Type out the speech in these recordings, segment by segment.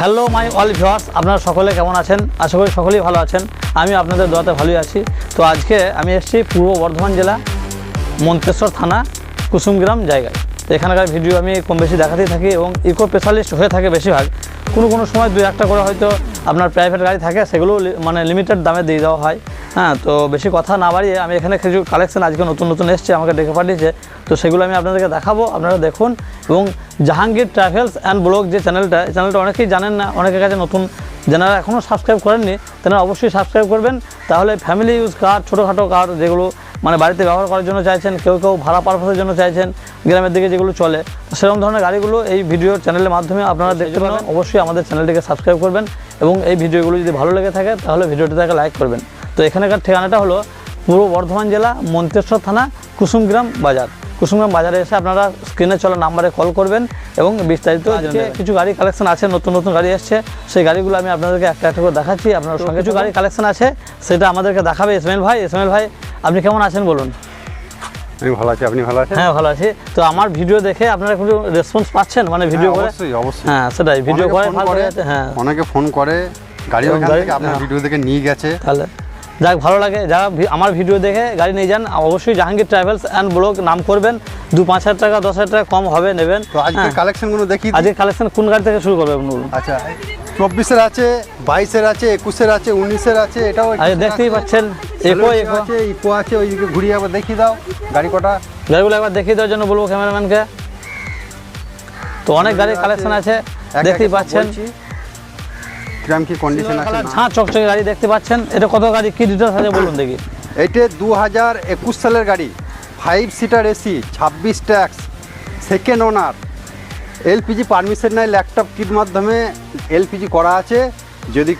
Hello my all viewers আপনারা সকলে কেমন আছেন? আশা করি সকলেই ভালো আছেন। আমি আপনাদের দোয়াতে ভালোই আছি। তো আজকে আমি এসেছি পূর্ব বর্ধমান জেলা, মন্তেশ্বর থানা, কুসুমগ্রাম জায়গায়। তো এখানকার ভিডিও আমি কম বেশি দেখাতেই থাকি এবং ইকো স্পেশালিস্ট হয়ে থাকে বেশিরভাগ। কোনো কোনো সময় দু একটা করে হয়তো আপনার প্রাইভেট গাড়ি থাকে, সেগুলো মানে লিমিটেড দামে দিয়ে দেওয়া হয়। হ্যাঁ তো বেশি কথা না বাড়িয়ে আমি এখানে কিছু কালেকশন আজকে নতুন নতুন এসছে আমাকে ডেকে পাঠিয়েছে। তো সেগুলো আমি আপনাদেরকে দেখাবো আপনারা দেখুন। এবং জাহাঙ্গীর ট্রাভেলস অ্যান্ড ব্লগ যে চ্যানেলটা এই চ্যানেলটা অনেকেই জানেন না অনেকের কাছে নতুন। যারা এখনও সাবস্ক্রাইব করেননি তারা অবশ্যই সাবস্ক্রাইব করবেন। তাহলে ফ্যামিলি ইউজ কার ছোটোখাটো কার যেগুলো মানে বাড়িতে ব্যবহার করার জন্য চাইছেন কেউ কেউ ভাড়া পারপাসের জন্য চাইছেন গ্রামের দিকে যেগুলো চলে সেরকম ধরনের গাড়িগুলো এই ভিডিও চ্যানেলের মাধ্যমে আপনারা দেখতে পাবেন অবশ্যই আমাদের চ্যানেলটিকে সাবস্ক্রাইব করবেন। এবং এই ভিডিওগুলো যদি ভালো লেগে থাকে তাহলে ভিডিওটিতে লাইক করবেন। তো এখানকার ঠিকানাটা হলো পূর্ব বর্ধমান জেলা মন্তেশ্বর থানা কুসুমগ্রাম বাজার। কুসুমগ্রাম বাজারে এসে আপনারা স্ক্রিনে চলা নাম্বারে কল করবেন এবং বিস্তারিত আজকে কিছু গাড়ি কালেকশন আছে নতুন নতুন গাড়ি এসছে। সেই গাড়িগুলো আমি আপনাদেরকে একটা একটা করে দেখাচ্ছি। আপনার সঙ্গে কিছু গাড়ি কালেকশন আছে সেটা আমাদেরকে দেখাবে ইসমাইল ভাই। ইসমাইল ভাই আপনি কেমন আছেন বলুন? আমি ভালো আছি আপনি ভালো আছেন? হ্যাঁ ভালো আছি। তো আমার ভিডিও দেখে আপনারা কোনো রেসপন্স পাচ্ছেন? মানে ভিডিও হ্যাঁ, করে? অবশ্যই অবশ্যই। হ্যাঁ সেটাই ভিডিও অনেকে করে ফোন ভালো করে, হ্যাঁ। অনেকে ফোন করে গাড়ি ওখান গাড়ি- থেকে আপনার হ্যাঁ। ভিডিও দেখে নিয়ে গেছে। তাহলে যাক ভালো লাগে। যারা আমার ভিডিও দেখে গাড়ি নিয়ে যান অবশ্যই জাহাঙ্গীর ট্রাভেলস অ্যান্ড ব্লগ নাম করবেন। দু পাঁচ হাজার টাকা দশ হাজার টাকা কম হবে নেবেন। তো আজকে হ্যাঁ। কালেকশন দেখি আজকে কালেকশন কোন গাড়ি থেকে শুরু করবে আচ্ছা চব্বিশের আছে বাইশের আছে একুশের আছে উনিশের আছে এটাও আজ দেখতেই পাচ্ছেন একো একো আছে ইকো আছে ওইদিকে ঘুরিয়ে আবার দেখিয়ে দাও গাড়ি কটা। গাড়িগুলো একবার দেখিয়ে দেওয়ার জন্য বলব ক্যামেরাম্যানকে তো অনেক গাড়ির কালেকশন আছে দেখতেই পাচ্ছেন। কিরম কি কন্ডিশন আছে হ্যাঁ চকচকে গাড়ি দেখতে পাচ্ছেন। এটা কত গাড়ি? কি ডিটেলস আছে বলুন দেখি। এটা দু হাজার একুশ সালের গাড়ি। ফাইভ সিটার এসি ছাব্বিশ tax second owner LPG permission নেয় ল্যাপটপ কিট মাধ্যমে এলপিজি করা আছে। যদি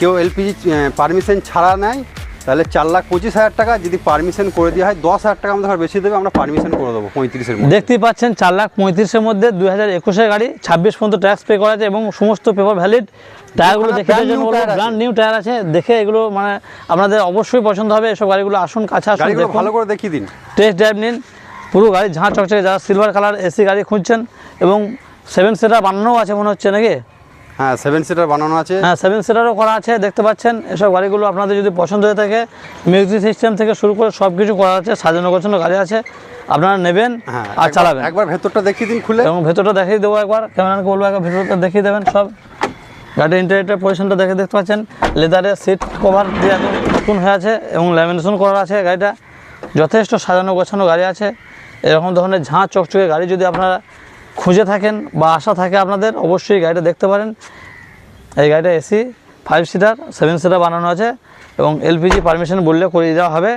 কেউ এলপিজি পারমিশন ছাড়া নেয় তাহলে চার লাখ পঁচিশ হাজার টাকা যদি পারমিশন করে দেওয়া হয় দশ হাজার টাকা আমাদের বেশি দেবে আমরা পারমিশন করে দেবো পঁয়ত্রিশের মধ্যে। দেখতেই পাচ্ছেন চার লাখ পঁয়ত্রিশের মধ্যে দুই হাজার একুশের গাড়ি ছাব্বিশ পর্যন্ত ট্যাক্স পে করা আছে এবং সমস্ত পেপার ভ্যালিড টায়ারগুলো দেখে। ব্র্যান্ড নিউ টায়ার আছে। দেখে এগুলো মানে আপনাদের অবশ্যই পছন্দ হবে এসব গাড়িগুলো আসুন কাছে আসুন ভালো করে দেখিয়ে দিন। টেস্ট ড্রাইভ নিন পুরো গাড়ি ঝাঁ চকচকে যারা সিলভার কালার এসি গাড়ি খুঁজছেন এবং সেভেন সিটার বানানোও আছে মনে হচ্ছে নাকি? হ্যাঁ সেভেন সিটার বানানো আছে। হ্যাঁ সেভেন সিটারও করা আছে দেখতে পাচ্ছেন। এসব গাড়িগুলো আপনাদের যদি পছন্দ হয়ে থাকে মিউজিক সিস্টেম থেকে শুরু করে সব কিছু করা আছে সাজানো গোছানো গাড়ি আছে আপনারা নেবেন হ্যাঁ আর চালাবেন। একবার ভেতরটা দেখিয়ে দিন খুলে। এবং ভেতরটা দেখিয়ে দেবো একবার ক্যামেরাকে বলব একবার ভেতরটা দেখিয়ে দেবেন সব। গাড়ির ইন্টারিয়ার পজিশনটা দেখে দেখতে পাচ্ছেন লেদারের সিট কভার দিয়ে একদম নতুন হয়ে আছে এবং ল্যামিনেশন করা আছে গাড়িটা। যথেষ্ট সাজানো গোছানো গাড়ি আছে এরকম ধরনের ঝাঁ চকচকে গাড়ি যদি আপনারা খুঁজে থাকেন বা আশা থাকে আপনাদের অবশ্যই গাড়িটা দেখতে পারেন। এই গাড়িটা AC five seater seven seater বানানো আছে এবং এলপিজি পারমিশন বললে করিয়ে দেওয়া হবে।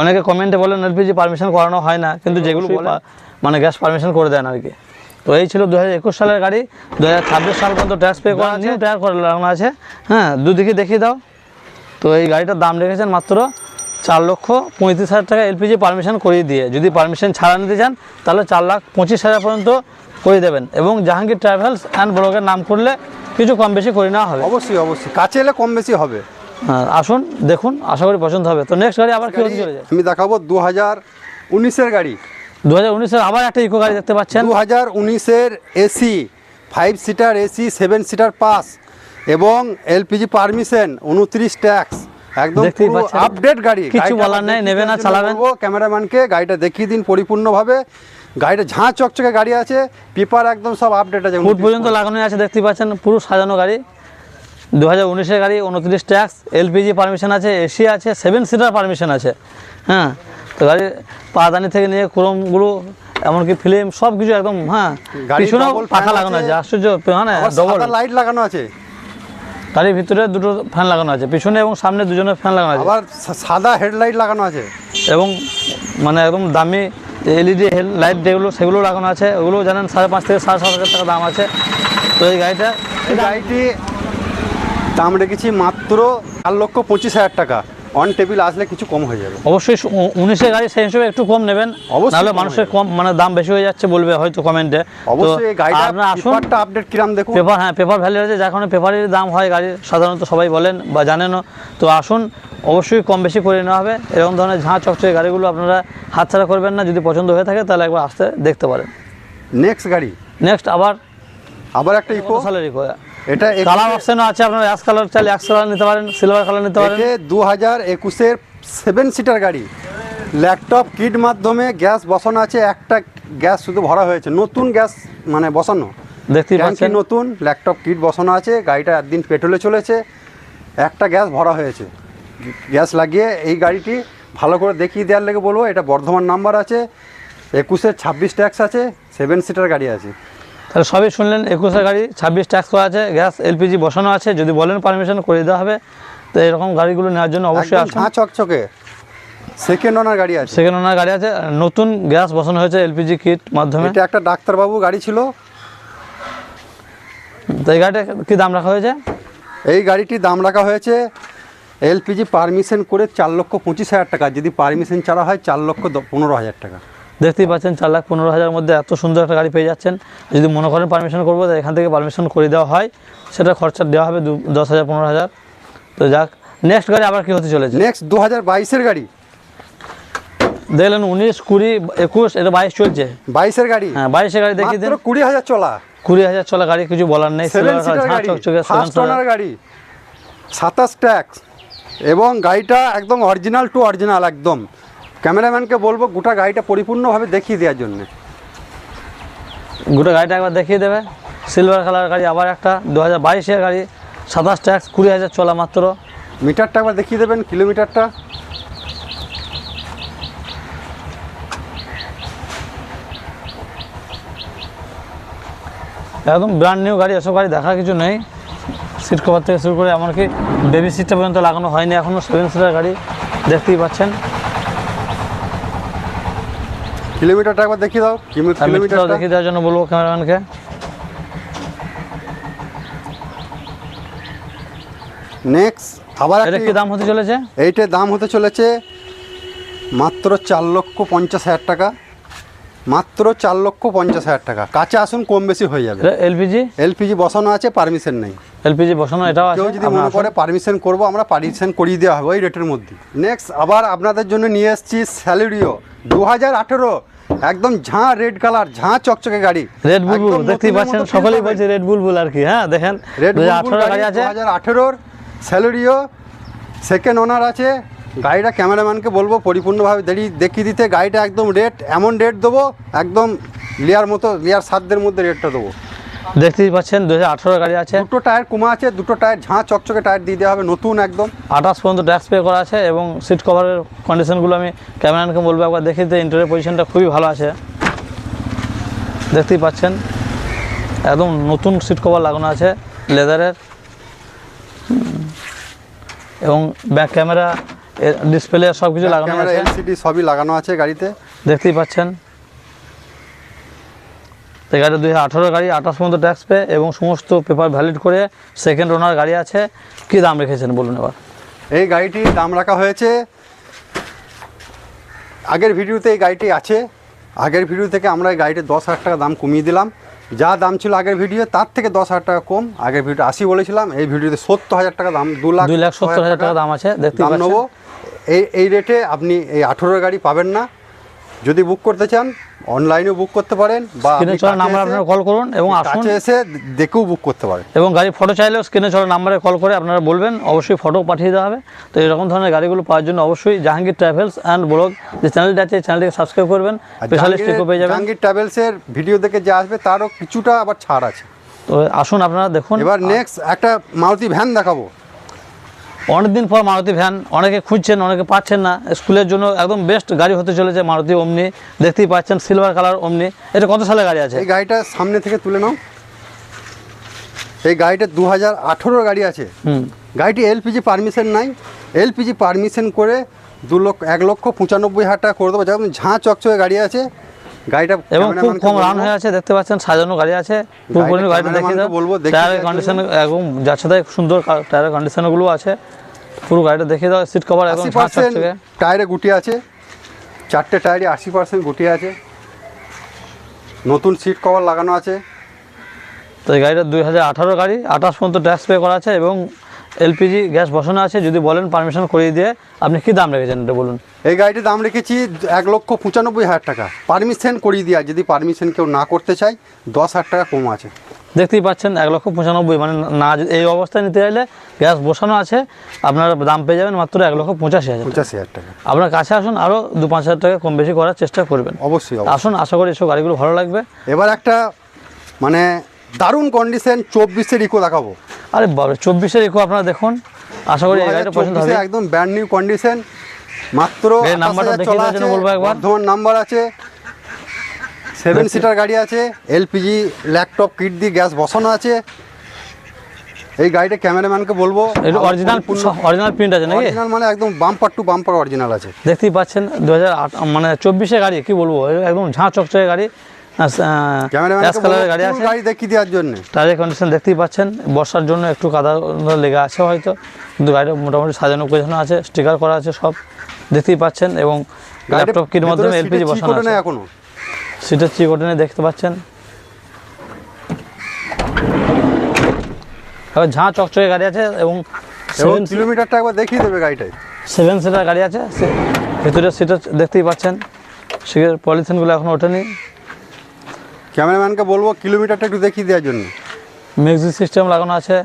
অনেকে কমেন্টে বলেন এলপিজি পারমিশন করানো হয় না কিন্তু যেগুলো মানে গ্যাস পারমিশন করে দেন আর কি। তো এই ছিল দু হাজার একুশ সালের গাড়ি। দু হাজার ছাব্বিশ সাল পর্যন্ত ট্যাক্স পে করা নিউ টায়ার করে লাগানো আছে। হ্যাঁ দুদিকে দেখিয়ে দাও। তো এই গাড়িটার দাম রেখেছেন মাত্র চার লক্ষ পঁয়ত্রিশ হাজার টাকা এলপিজি পারমিশন করিয়ে দিয়ে। যদি পারমিশন ছাড়া নিতে চান তাহলে চার লাখ পঁচিশ হাজার পর্যন্ত করে দেবেন। এবং জাহাঙ্গীর ট্রাভেলস অ্যান্ড ব্লগের নাম করলে কিছু কম বেশি করে নেওয়া হবে। অবশ্যই অবশ্যই। কাছে এলে কম বেশি হবে। হ্যাঁ, আসুন দেখুন আশা করি পছন্দ হবে। তো নেক্সট গাড়ি আবার কি হতে চলে যায় আমি দেখাবো দু হাজার উনিশের গাড়ি। দু হাজার উনিশের আবার একটা ইকো গাড়ি দেখতে পাচ্ছেন। দু হাজার উনিশের AC five seater AC seven seater pass এবং এলপিজি পারমিশন উনত্রিশ ট্যাক্স একদম আপডেট গাড়ি। কিছু বলার নেই, নেবে না চালাবেন। ক্যামেরাম্যানকে গাড়িটা দেখিয়ে দিন পরিপূর্ণভাবে। গাড়িটা ঝাঁ চকচকে গাড়ি আছে পেপার একদম সব আপডেট আছে ফুট পর্যন্ত লাগানো আছে দেখতেই পাচ্ছেন পুরো সাজানো গাড়ি। দু হাজার উনিশের গাড়ি উনত্রিশ ট্যাক্স এলপিজি পারমিশন আছে এসি আছে সেভেন সিটার পারমিশন আছে হ্যাঁ। তো গাড়ির পাদানি থেকে নিয়ে ক্রোমগুলো এমনকি ফিল্ম সব কিছু একদম হ্যাঁ। পিছনেও পাখা লাগানো আছে। আশ্চর্য মানে আবার ডবল লাইট লাগানো আছে। গাড়ির ভিতরে দুটো ফ্যান লাগানো আছে পিছনে এবং সামনে দুজনের ফ্যান লাগানো আছে। আবার সাদা হেডলাইট লাগানো আছে। এবং মানে একদম দামি এলইডি লাইট যেগুলো সেগুলো লাগানো আছে। ওগুলো জানেন সাড়ে পাঁচ থেকে সাড়ে সাত হাজার টাকা দাম আছে। তো এই গাড়িটা এই গাড়িটি দাম রেখেছি মাত্র চার লক্ষ পঁচিশ হাজার টাকা। অন টেবিল আসলে কিছু কম হয়ে যাবে। অবশ্যই উনিশের গাড়ি সেই হিসেবে একটু কম নেবেন। অবশ্যই নাহলে মানুষের কম মানে দাম বেশি হয়ে যাচ্ছে বলবে হয়তো কমেন্টে অবশ্যই গাড়িটা আপনারা আপডেট কিরাম দেখুন। পেপার হ্যাঁ পেপার ভ্যালি আছে। যখন পেপারের দাম হয় গাড়ির সাধারণত সবাই বলেন বা জানেনও। তো আসুন অবশ্যই কম বেশি করে নেওয়া হবে। এরকম ধরনের ঝাঁ চকচকে গাড়িগুলো আপনারা হাতছাড়া করবেন না। যদি পছন্দ হয়ে থাকে তাহলে একবার আসতে দেখতে পারেন। নেক্সট গাড়ি। নেক্সট আবার আবার একটা ইকো সালের ইকো এটা কালার অপশনও আছে আপনার অ্যাশ কালার চাইলে অ্যাশ কালার নিতে পারেন সিলভার কালার নিতে পারেন। দু হাজার একুশের সেভেন সিটার গাড়ি। ল্যাপটপ কিট মাধ্যমে গ্যাস বসানো আছে একটা গ্যাস শুধু ভরা হয়েছে। নতুন গ্যাস মানে বসানো। ট্যাঙ্কি পাচ্ছেন। নতুন ল্যাপটপ কিট বসানো আছে গাড়িটা একদিন পেট্রোলে চলেছে একটা গ্যাস ভরা হয়েছে। গ্যাস লাগিয়ে এই গাড়িটি ভালো করে দেখিয়ে দেওয়ার লেগে বলব এটা বর্ধমান নাম্বার আছে একুশের ছাব্বিশ ট্যাক্স আছে সেভেন সিটার গাড়ি আছে। তাহলে সবই শুনলেন একুশে গাড়ি ছাব্বিশ ট্যাক্স করা আছে গ্যাস এলপিজি বসানো আছে যদি বলেন পারমিশন করে দেওয়া হবে তো এরকম গাড়িগুলো নেওয়ার জন্য অবশ্যই আসুন। চকচকে। সেকেন্ড ওনার গাড়ি আছে। সেকেন্ড ওনার গাড়ি আছে নতুন গ্যাস বসানো হয়েছে এলপিজি কিট মাধ্যমে। এটা একটা ডাক্তারবাবু গাড়ি ছিল। তো এই গাড়িটা কি দাম রাখা হয়েছে? এই গাড়িটির দাম রাখা হয়েছে এলপিজি পারমিশন করে চার লক্ষ পঁচিশ হাজার টাকা যদি পারমিশন ছাড়া হয় চার লক্ষ পনেরো হাজার টাকা। দেখতেই পাচ্ছেন চার লাখ পনেরো হাজার মধ্যে এত সুন্দর একটা গাড়ি পেয়ে যাচ্ছেন। যদি মনে করেন পারমিশন করব তো এখান থেকে পারমিশন করে দেওয়া হয়। সেটা খরচা দেওয়া হবে দশ হাজার পনেরো হাজার। তো যাক নেক্সট গাড়ি আবার কি হতে চলেছে? নেক্সট দু হাজার বাইশের গাড়ি। দেখলেন উনিশ কুড়ি একুশ এটা বাইশ চলছে। বাইশের গাড়ি? হ্যাঁ বাইশের গাড়ি দেখিয়ে দিন। কুড়ি হাজার চলা। কুড়ি হাজার চলা গাড়ি কিছু বলার নেই। গাড়ি সাতাশ ট্যাক্স এবং গাড়িটা একদম অরিজিনাল টু অরিজিনাল একদম। ক্যামেরাম্যানকে বলব গোটা গাড়িটা পরিপূর্ণভাবে দেখিয়ে দেওয়ার জন্য। গোটা গাড়িটা একবার দেখিয়ে দেবে। সিলভার কালার গাড়ি আবার একটা। দু হাজার বাইশের গাড়ি সাতাশ ট্যাক্স কুড়ি হাজার চলা মাত্র। মিটারটা একবার দেখিয়ে দেবেন কিলোমিটারটা। একদম ব্র্যান্ড নিউ গাড়ি এসব গাড়ি দেখার কিছু নেই। সিট কভার থেকে শুরু করে এমনকি বেবি সিটটা পর্যন্ত লাগানো হয়নি এখনও সেভেন সিটার গাড়ি দেখতেই পাচ্ছেন। কিলোমিটারটা একবার দেখিয়ে দাও কিলোমিটারটা? দেখিয়ে দেওয়ার জন্য বলব ক্যামেরাম্যানকে। নেক্সট আবার এটা কি দাম হতে চলেছে? এইটার দাম হতে চলেছে মাত্র চার লক্ষ পঞ্চাশ হাজার টাকা। মাত্র চার লক্ষ পঞ্চাশ হাজার টাকা। কাছে আসুন কম বেশি হয়ে যাবে। এলপিজি? এলপিজি বসানো আছে পারমিশন নেই। এলপিজি বসানো এটাও আছে? কেউ যদি মনে করে পারমিশন করব আমরা পারমিশন করিয়ে দেওয়া হবে ওই রেটের মধ্যে। নেক্সট আবার আপনাদের জন্য নিয়ে এসেছি স্যালুরিও। দু হাজার আঠেরো একদম ঝাঁ রেড কালার ঝাঁ চকচকে গাড়ি। রেড বুলবুল দেখতেই পাচ্ছেন সকলেই বলছে রেড বুলবুল আর কি হ্যাঁ দেখেন। রেড আঠারো গাড়ি আছে। দু হাজার আঠেরোর স্যালুরিও। সেকেন্ড ওনার আছে গাড়িটা ক্যামেরাম্যানকে বলব পরিপূর্ণভাবে দেরি দেখিয়ে দিতে। গাড়িটা একদম রেট এমন রেট দেবো একদম লেয়ার মতো লেয়ার সাতদের মধ্যে রেটটা দেবো। দেখতেই পাচ্ছেন দু হাজার আঠারো গাড়ি আছে। দুটো টায়ার কমা আছে দুটো টায়ার ঝাঁ চকচকে টায়ার দিয়ে দেওয়া হবে নতুন একদম। আঠাশ পর্যন্ত ট্যাক্স পে করা আছে এবং সিট কভারের কন্ডিশনগুলো আমি ক্যামেরাম্যানকে বলব একবার দেখে দিতে ইন্টারের পজিশনটা খুবই ভালো আছে। দেখতেই পাচ্ছেন একদম নতুন সিট কভার লাগানো আছে লেদারের এবং ব্যাক ক্যামেরা ডিসপ্লে সব কিছু লাগানো আছে। এলসিডি সবই লাগানো আছে গাড়িতে। দেখতেই পাচ্ছেন। তো গাড়ি দুই হাজার আঠারো গাড়ি আঠাশ পর্যন্ত ট্যাক্স পে এবং সমস্ত পেপার ভ্যালিড করে সেকেন্ড ওনার গাড়ি আছে। কী দাম রেখেছেন বলুন এবার। এই গাড়িটির দাম রাখা হয়েছে। আগের ভিডিওতে এই গাড়িটি আছে। আগের ভিডিও থেকে আমরা এই গাড়িটি দশ হাজার টাকা দাম কমিয়ে দিলাম। যা দাম ছিল আগের ভিডিও তার থেকে দশ হাজার টাকা কম। আগের ভিডিও আশি বলেছিলাম এই ভিডিওতে সত্তর হাজার টাকা দাম দু লাখ দুই লাখ সত্তর হাজার টাকা দাম আছে। পাচ্ছেন। নেব। এই এই রেটে আপনি এই আঠেরো গাড়ি পাবেন না। যদি বুক করতে চান অনলাইনেও বুক করতে পারেন বা স্ক্রিনে চলা নাম্বার আপনারা কল করুন এবং আসুন। এসে দেখেও বুক করতে পারেন। এবং গাড়ি ফটো চাইলেও স্ক্রিনে চলা নাম্বারে কল করে আপনারা বলবেন অবশ্যই ফটো পাঠিয়ে দেওয়া হবে। তো এরকম ধরনের গাড়িগুলো পাওয়ার জন্য অবশ্যই জাহাঙ্গীর ট্রাভেলস অ্যান্ড ব্লগ যে চ্যানেলটা আছে চ্যানেলটিকে সাবস্ক্রাইব করবেন। স্পেশালিস্ট পেয়ে যাবেন। জাহাঙ্গীর ট্রাভেলসের ভিডিও দেখে যে আসবে তারও কিছুটা আবার ছাড় আছে। তো আসুন আপনারা দেখুন। এবার নেক্সট একটা মারুতি ভ্যান দেখাবো। অনেকদিন পর মারুতি ভ্যান অনেকে খুঁজছেন অনেকে পাচ্ছেন না। স্কুলের জন্য একদম বেস্ট গাড়ি হতে চলেছে মারুতি ওমনি। দেখতেই পাচ্ছেন সিলভার কালার ওমনি। এটা কত সালে গাড়ি আছে? এই গাড়িটা সামনে থেকে তুলে নাও। এই গাড়িটা দু হাজার গাড়ি আছে। হুম। গাড়িটি এলপিজি পারমিশন নাই। এলপিজি পারমিশন করে দু লক্ষ এক লক্ষ পঁচানব্বই হাজার টাকা করে দেবো। যেমন ঝাঁ চকচকে গাড়ি আছে। গাড়িটা এবং খুব কম রান হয়ে আছে দেখতে পাচ্ছেন সাজানো গাড়ি আছে পুরোপুরি গাড়িটা দেখিয়ে দাও টায়ারের কন্ডিশন একদম যাচ্ছে তাই সুন্দর টায়ারের কন্ডিশনগুলো আছে। পুরো গাড়িটা দেখিয়ে দাও সিট কভার একদম টায়ারে গুটি আছে চারটে টায়ারে আশি পার্সেন্ট গুটি আছে। নতুন সিট কভার লাগানো আছে। তো এই গাড়িটা দুই হাজার আঠারো গাড়ি আঠাশ পর্যন্ত ট্যাক্স পে করা আছে এবং এলপিজি গ্যাস বসানো আছে যদি বলেন পারমিশন করিয়ে দিয়ে আপনি কি দাম রেখেছেন এটা বলুন। এই গাড়িটির দাম রেখেছি এক লক্ষ পঁচানব্বই হাজার টাকা। পারমিশন করিয়ে দেওয়া যদি পারমিশন কেউ না করতে চায় দশ হাজার টাকা কম আছে। দেখতেই পাচ্ছেন এক লক্ষ পঁচানব্বই মানে না এই অবস্থায় নিতে চাইলে গ্যাস বসানো আছে আপনার দাম পেয়ে যাবেন মাত্র এক লক্ষ পঁচাশি হাজার পঁচাশি হাজার টাকা। আপনার কাছে আসুন আরও দু পাঁচ হাজার টাকা কম বেশি করার চেষ্টা করবেন। অবশ্যই। আসুন আশা করি এসব গাড়িগুলো ভালো লাগবে। এবার একটা মানে দারুণ কন্ডিশন চব্বিশের ইকো দেখাবো। আরে বাবা চব্বিশের ইকো আপনারা দেখুন। আশা করি গাড়িটা পছন্দ হবে। একদম ব্র্যান্ড নিউ কন্ডিশন মাত্র নাম্বারটা 28,000 দেওয়ার জন্য আছে, বলব একবার। বর্ধমান নাম্বার আছে সেভেন সিটার গাড়ি আছে এলপিজি ল্যাপটপ কিট দিয়ে গ্যাস বসানো আছে। এই গাড়িটা ক্যামেরাম্যানকে বলব এটা অরিজিনাল অরিজিনাল প্রিন্ট আছে নাকি? অরিজিনাল মানে একদম বাম্পার টু বাম্পার অরিজিনাল আছে। দেখতেই পাচ্ছেন দু আট মানে চব্বিশে গাড়ি কি বলব? একদম ঝাঁ চকচকে গাড়ি। গাড়ি গাড়ি দেখিয়ে দেওয়ার জন্য? টায়ারের কন্ডিশন দেখতেই পাচ্ছেন। বর্ষার জন্য একটু কাদা লেগে আছে হয়তো। কিন্তু গাড়িটা মোটামুটি সাজানো গোছানো আছে স্টিকার করা আছে সব। দেখতেই পাচ্ছেন এবং ল্যাপটপ কিট মাধ্যমে এলপিজি বসানো আছে। এখনও? সিটের চিকটনে দেখতে পাচ্ছেন। এবার ঝাঁ চকচকে গাড়ি আছে এবং সেভেন কিলোমিটারটা একবার দেখিয়ে দেবে সেভেন সিটার গাড়ি আছে। ভেতরের সিটে দেখতেই পাচ্ছেন। সিটের পলিথিনগুলো এখন ওঠেনি। ক্যামেরাম্যানকে বলব কিলোমিটারটা একটু দেখিয়ে দেওয়ার জন্য। মিউজিক সিস্টেম লাগানো আছে।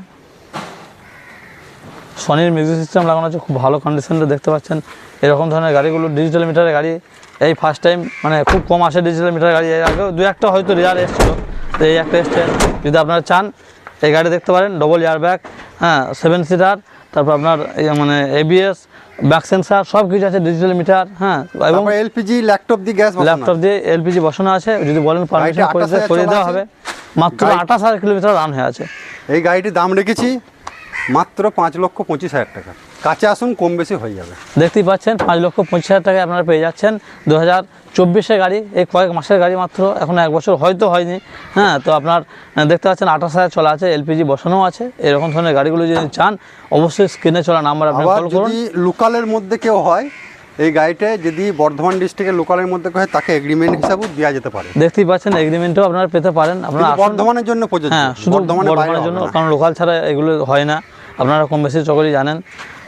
সনির মিউজিক সিস্টেম লাগানো আছে, খুব ভালো কন্ডিশনটা দেখতে পাচ্ছেন। এরকম ধরনের গাড়িগুলো ডিজিটাল মিটারের গাড়ি। এই ফার্স্ট টাইম মানে খুব কম আসে ডিজিটাল মিটার গাড়ি। এর আগেও দু একটা হয়তো রেয়ার এসেছিল, তো এই একটা এসছে। যদি আপনারা চান, এই গাড়ি দেখতে পারেন ডবল এয়ার ব্যাগ হ্যাঁ সেভেন সিটার তারপর আপনার মানে এবিএস ব্যাক সেন্সার সব কিছু আছে ডিজিটাল মিটার হ্যাঁ এবং এলপিজি ল্যাপটপ দিয়ে গ্যাস ল্যাপটপ দিয়ে এলপিজি বসানো আছে যদি বলেন পারমিশন করে 28,000 করে চলা দেওয়া হবে মাত্র আঠাশ হাজার কিলোমিটার রান হয়ে আছে। এই গাড়িটির দাম রেখেছি মাত্র পাঁচ লক্ষ পঁচিশ হাজার টাকা। কাছে আসুন কম বেশি হয়ে যাবে। দেখতেই পাচ্ছেন পাঁচ লক্ষ পঁচিশ হাজার টাকায় আপনারা পেয়ে যাচ্ছেন। দু হাজার চব্বিশের গাড়ি এই কয়েক মাসের গাড়ি মাত্র এখন এক বছর হয়তো হয়নি। হ্যাঁ তো আপনার দেখতে পাচ্ছেন আঠাশ হাজার চলা আছে এলপিজি বসানো আছে। এরকম ধরনের গাড়িগুলো যদি চান অবশ্যই স্ক্রিনে চলা নাম্বার আপনি আবার কল করুন। লোকালের মধ্যে কেউ হয় এই গাড়িটায় যদি বর্ধমান ডিস্ট্রিক্টের লোকালের মধ্যে হয় তাকে এগ্রিমেন্ট হিসাবেও দেওয়া যেতে পারে। দেখতেই পাচ্ছেন এগ্রিমেন্টও আপনারা পেতে পারেন। আপনারা বর্ধমানের জন্য প্রযোজ্য হ্যাঁ শুধু বর্ধমানের জন্য কারণ লোকাল ছাড়া এগুলো হয় না। আপনারা কম বেশি সকলেই জানেন।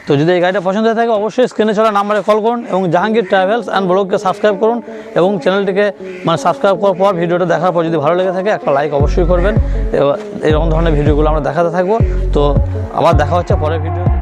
তো যদি এই গাড়িটা পছন্দ হয়ে থাকে, অবশ্যই স্ক্রিনে চলা নাম্বারে কল করুন এবং জাহাঙ্গীর ট্রাভেলস অ্যান্ড ব্লগকে সাবস্ক্রাইব করুন এবং চ্যানেলটিকে মানে সাবস্ক্রাইব করার পর ভিডিওটা দেখার পর যদি ভালো লেগে থাকে, একটা লাইক অবশ্যই করবেন। এরকম ধরনের ভিডিওগুলো আমরা দেখাতে থাকব। তো আবার দেখা হচ্ছে পরের ভিডিও